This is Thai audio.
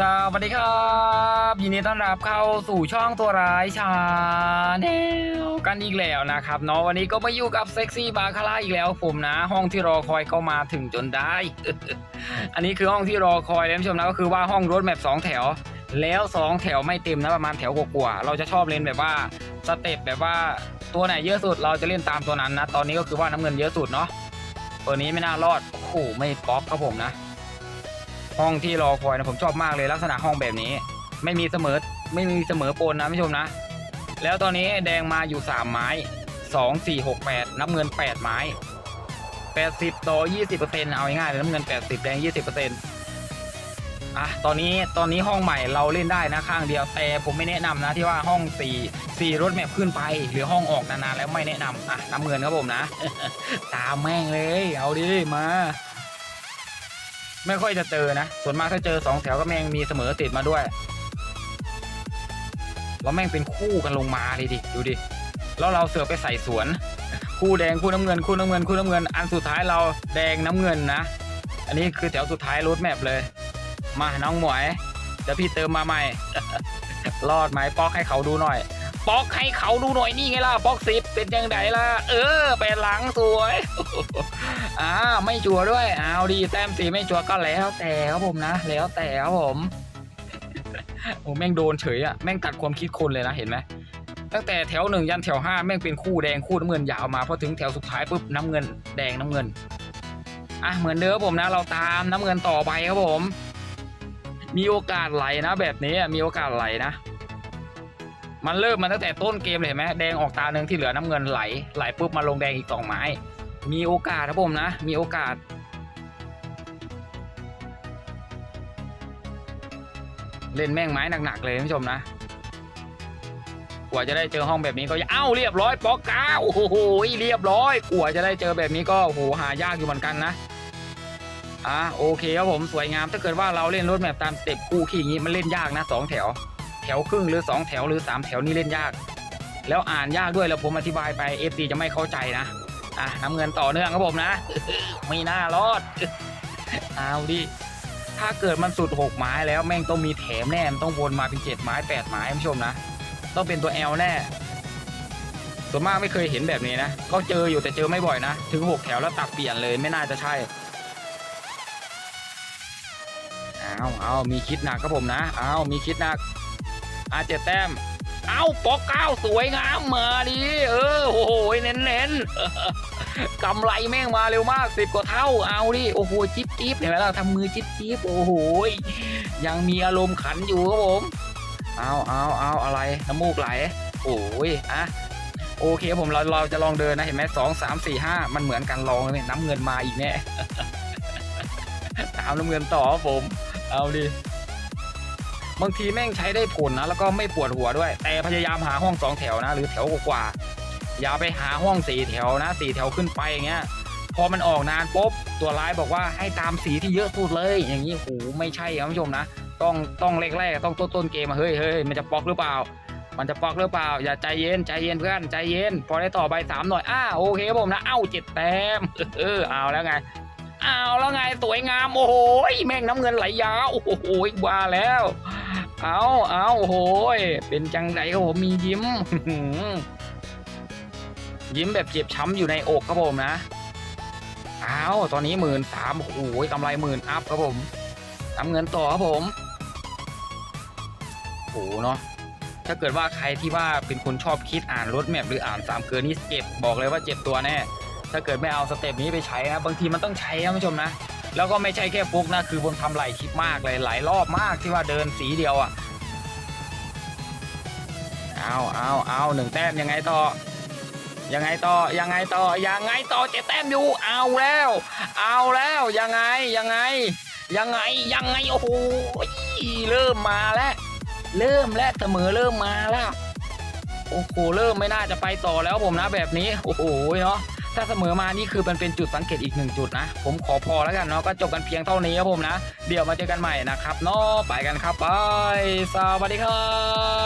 สวัสดีครับ ยินดีต้อนรับเข้าสู่ช่องตัวร้ายชาแนลกันอีกแล้วนะครับเนาะวันนี้ก็มาอยู่กับเซ็กซี่บาคาร่าอีกแล้วผมนะ ห้องที่รอคอยก็มาถึงจนได้ อันนี้คือห้องที่รอคอยท่านผู้ชมนะก็คือว่าห้องรถแมพสองแถว แล้วสองแถวไม่เต็มนะประมาณแถวกว่าๆเราจะชอบเล่นแบบว่าสเต็ปแบบว่าตัวไหนเยอะสุดเราจะเล่นตามตัวนั้นนะ ตอนนี้ก็คือว่าน้ำเงินเยอะสุดเนาะตัวนี้ไม่น่ารอดโอ้โหไม่ป๊อปครับผมนะ ห้องที่รอคอยนะผมชอบมากเลยลักษณะห้องแบบนี้ ไม่มีเสมอไม่มีเสมอปนนะผู้ชมนะ แล้วตอนนี้แดงมาอยู่ 3 ไม้ 2 4 6 8 น้ำเงิน 8 ไม้ 80 ต่อ 20%เอาง่ายๆเลยน้ำเงิน 80 แดง 20%อะตอนนี้ตอนนี้ห้องใหม่เราเล่นได้นะข้างเดียวแต่ผมไม่แนะนำนะที่ว่าห้อง4 4รถแมพขึ้นไป หรือห้องออกนานๆแล้วไม่แนะนำอะน้ำเงินครับผมนะ ตามแม่งเลย เอาดิมา ไม่ค่อยจะเจอนะ ส่วนมากถ้าเจอสองแถวก็แม่งมีเสมอติดมาด้วย แล้วแม่งเป็นคู่กันลงมาเลยดิดูดิ แล้วเราเสือไปใส่สวน คู่แดงคู่น้ำเงิน คู่น้ำเงิน คู่น้ำเงิน อันสุดท้ายเราแดงน้ำเงินนะ อันนี้คือแถวสุดท้ายรถแมพเลย มาน้องหมวยเดี๋ยวพี่เติมมาใหม่ รอดไหมปอกให้เขาดูหน่อย ปอกให้เขาดูหน่อยนี่ไงล่ะปอกสิบเป็นยังไงล่ะ เออไปหลังสวยอ่าไม่จัวด้วยเอาดีแต้มสีไม่จัวก็แล้วแต่ครับผมนะ แล้วแต่ครับผมโอ้แม่งโดนเฉยอะแม่งตัดความคิดคนเลยนะเห็นไหมตั้งแต่แถวหนึ่งยันแถวห้าแม่งเป็นคู่แดงคู่น้ำเงินยาวมาพอถึงแถวสุดท้ายปุ๊บน้ำเงิน แดงน้ำเงินอะเหมือนเดิมครับผมนะ เราตามน้ำเงินต่อไปครับผม มีโอกาสไหลนะ แบบนี้มีโอกาสไหลนะ มันเริ่มมาตั้งแต่ต้นเกมเลยเห็นไหมแดงออกตาหนึ่งที่เหลือน้ำเงินไหลไหลปุ๊บมาลงแดงอีกสองไม้ มีโอกาสครับผมนะ มีโอกาสเล่นแม่งไม้หนักๆเลยท่านผู้ชมนะ กว่าจะได้เจอห้องแบบนี้ก็เอ้าเรียบร้อยปอกเก้าโอ้โหเรียบร้อย กว่าจะได้เจอแบบนี้ก็โอ้โหหายากอยู่เหมือนกันนะ อะโอเคครับผมสวยงามถ้าเกิดว่าเราเล่นรถแมพตามสเต็ปคู่ขี่อย่างนี้มันเล่นยากนะสองแถว แถวครึ่งหรือสองแถวหรือสามแถวนี่เล่นยาก แล้วอ่านยากด้วยแล้วผมอธิบายไปเอฟซีจะไม่เข้าใจนะอะน้ำเงินต่อเนื่องครับผมนะ ไม่น่ารอดเอาดิถ้าเกิดมันสุดหกไม้แล้วแม่งต้องมีแถมแน่ต้องวนมาเป็นเจ็ดไม้แปดไม้คุณผู้ชมนะ ต้องเป็นตัวแอลแน่ส่วนมากไม่เคยเห็นแบบนี้นะ ก็เจออยู่แต่เจอไม่บ่อยนะ ถึงหกแถวแล้วตัดเปลี่ยนเลยไม่น่าจะใช่เอาเอามีคิดหนักครับผมนะเอามีคิดหนัก อาเจ็ดแต้ม เอาปอกเก้าสวยงามมาดิเออโอ้โหเน้นเน้นกำไรแม่งมาเร็วมากสิบกว่าเท่าเอาดิโอ้โหจิ๊บจิ๊บเห็นไหมล่ะทำมือจิ๊บจิ๊บโอ้โหยังมีอารมณ์ขันอยู่ครับผมเอาเอาเอาอะไรน้ำมูกไหลโอ้ยอะโอเคผมเราเราจะลองเดินนะเห็นไหมสองสามสี่ห้ามันเหมือนกันลองเลยน้ำเงินมาอีกแน่ตามน้ำเงินต่อผม เอาดิ บางทีแม่งใช้ได้ผลนะ แล้วก็ไม่ปวดหัวด้วย แต่พยายามหาห้องสองแถวนะ หรือแถวกว่าอย่าไปหาห้องสี่แถวนะสี่แถวขึ้นไปอย่างเงี้ยพอมันออกนานปุ๊บตัวร้ายบอกว่าให้ตามสีที่เยอะสุดเลย อย่างนี้โหไม่ใช่ครับผู้ชมนะ ต้องต้องแรกๆต้องต้นต้นๆเกมเฮ้ยเฮ้ยมันจะปอกหรือเปล่า มันจะปอกหรือเปล่า อย่าใจเย็นใจเย็นเพื่อนใจเย็น พอได้ต่อใบสามหน่อยอ้าโอเคผมนะ เอ้าเจ็ดแต้มเออเอาแล้วไง อาแล้วไงสวยงามโอ้โหแม่งน้ำเงินไหลยาวโอ้โหว่าแล้ว เอาเอาโอ้โหเป็นจังไรครับผมมียิ้ม ยิ้มแบบเจ็บช้ำอยู่ในอกครับผมนะเอาตอนนี้หมื่นสามโอ้โหกำไรหมื่นอัพครับผมน้ำเงินต่อครับผมโอ้โหเนาะถ้าเกิดว่าใครที่ว่าเป็นคนชอบคิดอ่านรถแมพหรืออ่านสามเกินนี่เจ็บบอกเลยว่าเจ็บตัวแน่ ถ้าเกิดไม่เอาสเต็ปนี้ไปใช้นะบางทีมันต้องใช้นะผู้ชมนะ แล้วก็ไม่ใช่แค่ฟุกนะ คือผมทำหลายคลิปมากเลยหลายรอบมากที่ว่าเดินสีเดียวอะ่ะเอาเอาเอาหนึ่งแต้มยังไงต่อ ยังไงต่อยังไงต่อยังไงต่อเจ็ดแต้มอยู่เอาแล้ว เอาแล้วยังไงยังไง ยังไงยังไงโอ้โหเริ่มมาแล้ว เริ่มแล้วเสมอเริ่มมาแล้วโอ้โหเริ่มไม่น่าจะไปต่อแล้วผมนะแบบนี้ โอ้โหเนาะ ถ้าเสมอมานี่คือมันเป็นจุดสังเกตอีกหนึ่งจุดนะ ผมขอพอแล้วกันเนาะก็จบกันเพียงเท่านี้ครับผมนะ เดี๋ยวมาเจอกันใหม่นะครับเนาะไปกันครับไปสวัสดีครับ